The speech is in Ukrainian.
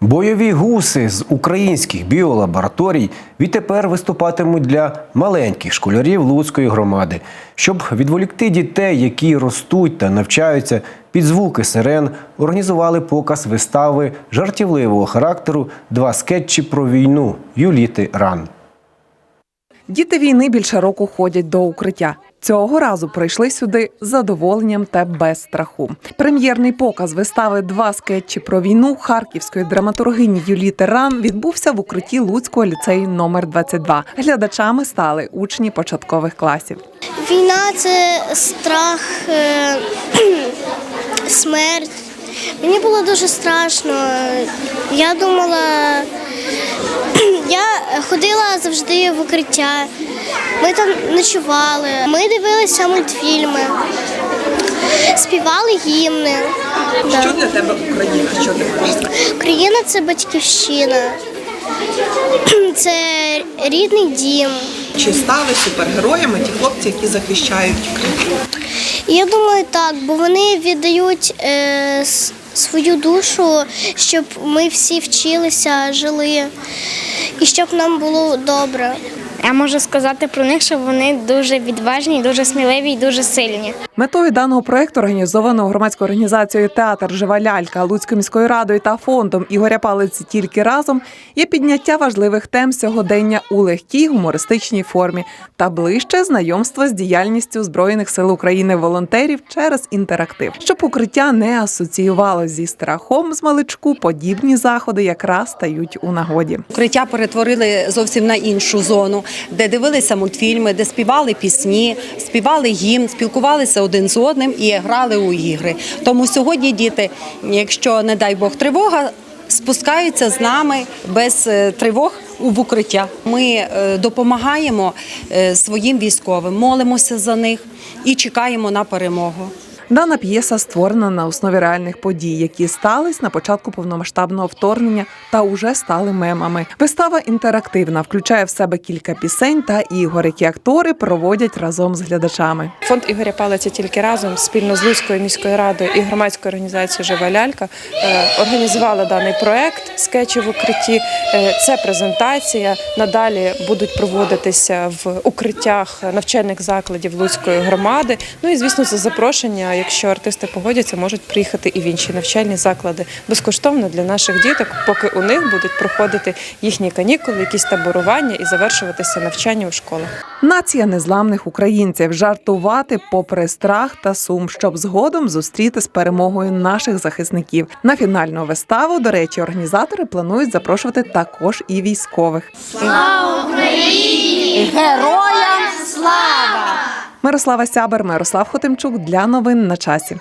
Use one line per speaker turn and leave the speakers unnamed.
Бойові гуси з українських біолабораторій відтепер виступатимуть для маленьких школярів Луцької громади, щоб відволікти дітей, які ростуть та навчаються під звуки сирен, організували показ вистави жартівливого характеру Два скетчі про війну Юліти Ран.
Діти війни більше року ходять до укриття. Цього разу прийшли сюди з задоволенням та без страху. Прем'єрний показ вистави Два скетчі про війну харківської драматургині Юлії Теран відбувся в укритті Луцького ліцею номер 22. Глядачами стали учні початкових класів.
Війна це страх, е, смерть. Мені було дуже страшно. Я думала, я ходила завжди в укриття. Ми там ночували, ми дивилися мультфільми, співали гімни.
Що для тебе Україна? Що ти?
Україна це батьківщина, це рідний дім.
Чи стали супергероями ті хлопці, які захищають Україну?
Я думаю, так, бо вони віддають е, свою душу, щоб ми всі вчилися, жили і щоб нам було добре.
Я можу сказати про них, що вони дуже відважні, дуже сміливі і дуже сильні.
Метою даного проекту, організованого громадською організацією Театр Жива лялька Луцькою міською радою та фондом Ігоря Палиці тільки разом є підняття важливих тем сьогодення у легкій гумористичній формі та ближче знайомство з діяльністю збройних сил України волонтерів через інтерактив, щоб укриття не асоціювало зі страхом з маличку. Подібні заходи якраз стають у нагоді.
Укриття перетворили зовсім на іншу зону, де дивилися мультфільми, де співали пісні, співали гімн, спілкувалися один з одним і грали у ігри. Тому сьогодні діти, якщо не дай Бог тривога, спускаються з нами без е, тривог у укриття. Ми е, допомагаємо е, своїм військовим, молимося за них і чекаємо на перемогу.
Дана п'єса створена на основі реальних подій, які стались на початку повномасштабного вторгнення та уже стали мемами. Вистава інтерактивна, включає в себе кілька пісень та ігор, які актори проводять разом з глядачами.
Фонд Ігоря Палиця тільки разом спільно з Луцькою міською радою і громадською організацією Жива лялька е, організували даний проект скетчі в укритті. Е, Це презентація. Надалі будуть проводитися в укриттях навчальних закладів Луцької громади. Ну і звісно, за запрошення, якщо артисти погодяться, можуть приїхати і в інші навчальні заклади безкоштовно для наших діток, поки у них будуть проходити їхні канікули, якісь таборування і завершуватися навчання у школах.
Нація незламних українців жартувати попри страх та сум, щоб згодом зустріти з перемогою наших захисників. На фінальну виставу, до речі, організатори планують запрошувати також і військових.
Героям слава!
Мирослава Сябер, Мирослав Хотимчук для новин на часі.